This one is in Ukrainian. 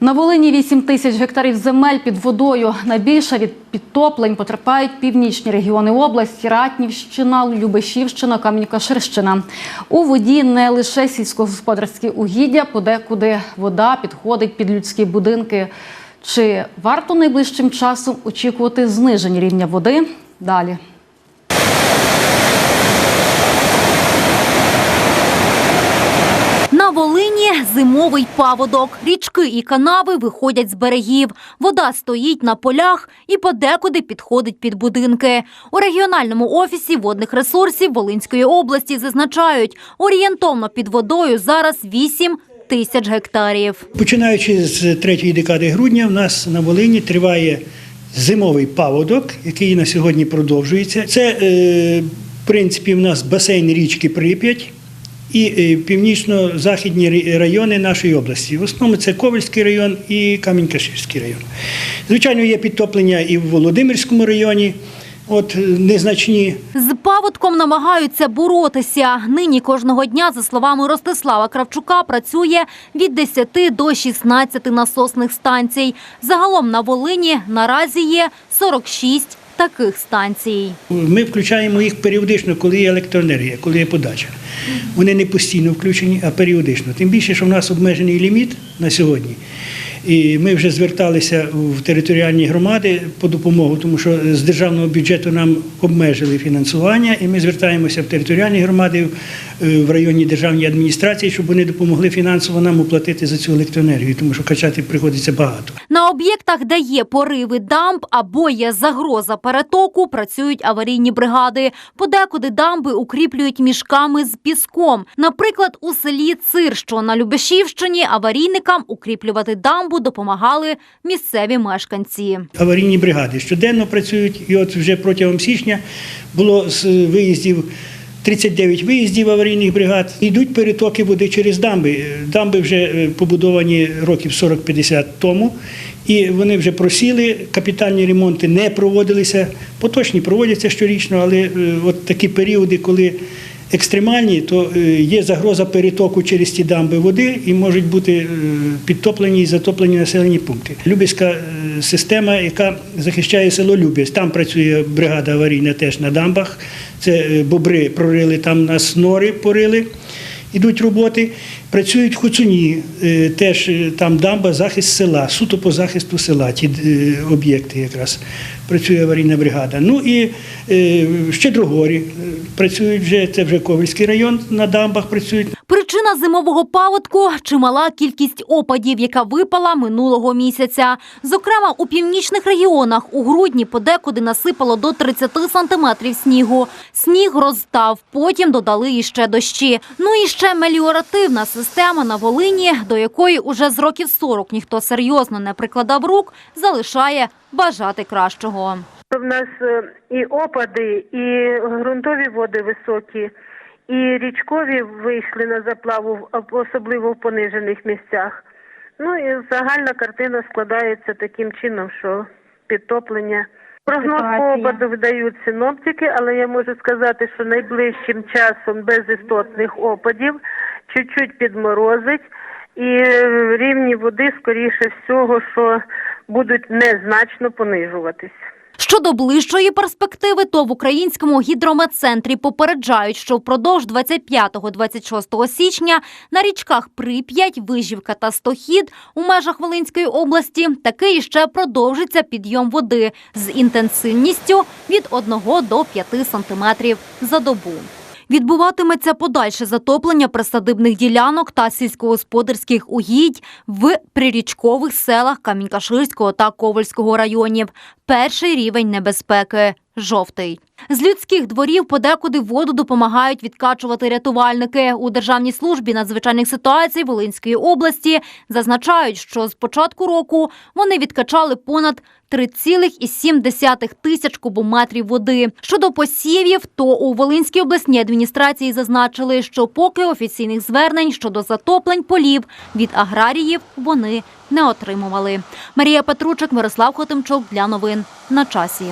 На Волині 8 тисяч гектарів земель під водою. Найбільше від підтоплень потерпають північні регіони області, Ратнівщина, Любешівщина, Кам'янка-Ширщина. У воді не лише сільськогосподарські угіддя, подекуди вода підходить під людські будинки. Чи варто найближчим часом очікувати зниження рівня води? Далі. На Волині зимовий паводок. Річки і канави виходять з берегів. Вода стоїть на полях і подекуди підходить під будинки. У регіональному офісі водних ресурсів Волинської області зазначають, орієнтовно під водою зараз 8 тисяч гектарів. Починаючи з третьої декади грудня, в нас на Волині триває зимовий паводок, який на сьогодні продовжується. Це, е, в принципі, в нас басейн річки Прип'ять і е, північно-західні райони нашої області. В основному це Ковальський район і Камінь-Каширський район. Звичайно, є підтоплення і в Володимирському районі, от е, незначні. З паводком намагаються боротися. Нині кожного дня, за словами Ростислава Кравчука, працює від 10 до 16 насосних станцій. Загалом на Волині наразі є 46 таких станцій. Ми включаємо їх періодично, коли є електроенергія, коли є подача. Вони не постійно включені, а періодично. Тим більше, що в нас обмежений ліміт на сьогодні. І ми вже зверталися в територіальні громади по допомогу, тому що з державного бюджету нам обмежили фінансування, і ми звертаємося в територіальні громади е, в районній державній адміністрації, щоб вони допомогли фінансово нам оплатити за цю електроенергію, тому що качати приходиться багато. На об'єктах, де є пориви дамб або є загроза перетоку, працюють аварійні бригади. Подекуди дамби укріплюють мішками з піском. Наприклад, у селі Цир, що на Любешівщині, аварійникам укріплювати дамбу допомагали місцеві мешканці. аварійні бригади щоденно працюють, і от вже протягом січня було з виїздів. 39 виїздів аварійних бригад. Йдуть перетоки води через дамби. Е, Дамби вже е, побудовані років 40-50 тому, і вони вже просіли, капітальні ремонти не проводилися. Поточні проводяться щорічно, але е, от такі періоди, коли екстремальні, то е, є загроза перетоку через ті дамби води і можуть бути е, підтоплені і затоплені населені пункти. Любецька е, система, яка захищає село Любість. Там працює бригада аварійна теж на дамбах. Це бобри прорили, там нас нори порили. Ідуть роботи, працюють в Хуцуні, е, теж е, там дамба, захист села, суто по захисту села, ті е, об'єкти якраз працює аварійна бригада. Ну і в Щедрогорі працюють вже, це вже Ковальський район, на дамбах працюють. Причина зимового паводку – чимала кількість опадів, яка випала минулого місяця. Зокрема, у північних регіонах у грудні подекуди насипало до 30 сантиметрів снігу. Сніг розтав, потім додали іще дощі. Ну і ще меліоративна система на Волині, до якої уже з років 40 ніхто серйозно не прикладав рук, залишає бажати кращого. В нас е, і опади, і ґрунтові води високі, і річкові вийшли на заплаву, особливо в понижених місцях. Ну і загальна картина складається таким чином, що підтоплення. Прогноз попаду опаду видають синоптики, але я можу сказати, що найближчим часом без істотних опадів чуть-чуть підморозить, і рівні води, скоріше всього, що будуть незначно понижуватись. Щодо ближчої перспективи, то в українському гідрометцентрі попереджають, що впродовж 25-26 січня на річках Прип'ять, Вижівка та Стохід у межах Волинської області таки іще продовжиться підйом води з інтенсивністю від 1 до 5 сантиметрів за добу. Відбуватиметься подальше затоплення присадибних ділянок та сільськогосподарських угідь в прирічкових селах Камінькаширського та Ковальського районів. Перший рівень небезпеки жовтий. З людських дворів подекуди воду допомагають відкачувати рятувальники. У Державній службі надзвичайних ситуацій Волинської області зазначають, що з початку року вони відкачали понад 3,7 тисяч кубометрів води. Щодо посівів, то у Волинській обласній адміністрації зазначили, що поки офіційних звернень щодо затоплень полів від аграріїв вони не отримували. Марія Петручик, Мирослав Хотимчук для новин на часі.